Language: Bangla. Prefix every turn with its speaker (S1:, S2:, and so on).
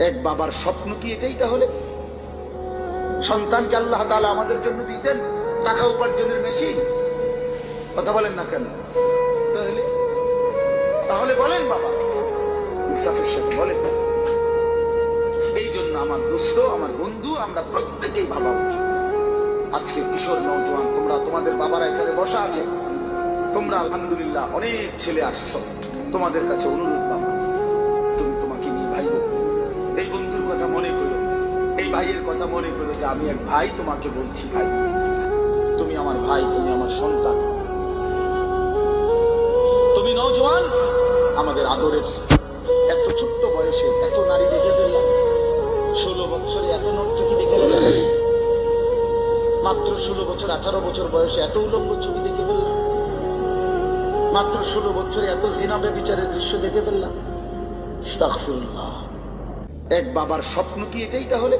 S1: এক বাবার স্বপ্ন কি এটাই তাহলে? সন্তানকে আল্লাহ তালা আমাদের জন্য দিয়েছেন টাকা উপার্জনের মেশিন কথা বলেন না কেন? তাহলে? তাহলে বলেন বাবা। ইনসাফের সাথে বলেন। এই জন্য আমার দোস্ত, আমার বন্ধু, আমরা প্রত্যেকেই ভাবা উচিত আজকে কিশোর নৌজওয়ান তোমরা তোমাদের বাবারা এখানে বসা আছে। তোমরা আলহামদুলিল্লাহ অনেক ছেলে আসছো। তোমাদের কাছে অনুরোধ বাবা। ভাইয়ের কথা মনে করো যে আমি এক ভাই তোমাকে বলছি, ভাই। তুমি আমার ভাই, তুমি আমার সন্তান। তুমি নওজোয়ান, আমাদের আদরের এত ছোট্ট বয়সে এত নারী দেখে ফেললাম ষোলো বছরে এত নর্তকী দেখে ফেললাম মাত্র ষোলো বছর, আঠারো বছর বয়সে এত উলঙ্গ ছবি দেখে ফেললাম মাত্র ষোলো বছরে এত জিনাবে বিচারের দৃশ্য দেখে ফেললাম। এক বাবার স্বপ্ন কি এটাই তাহলে?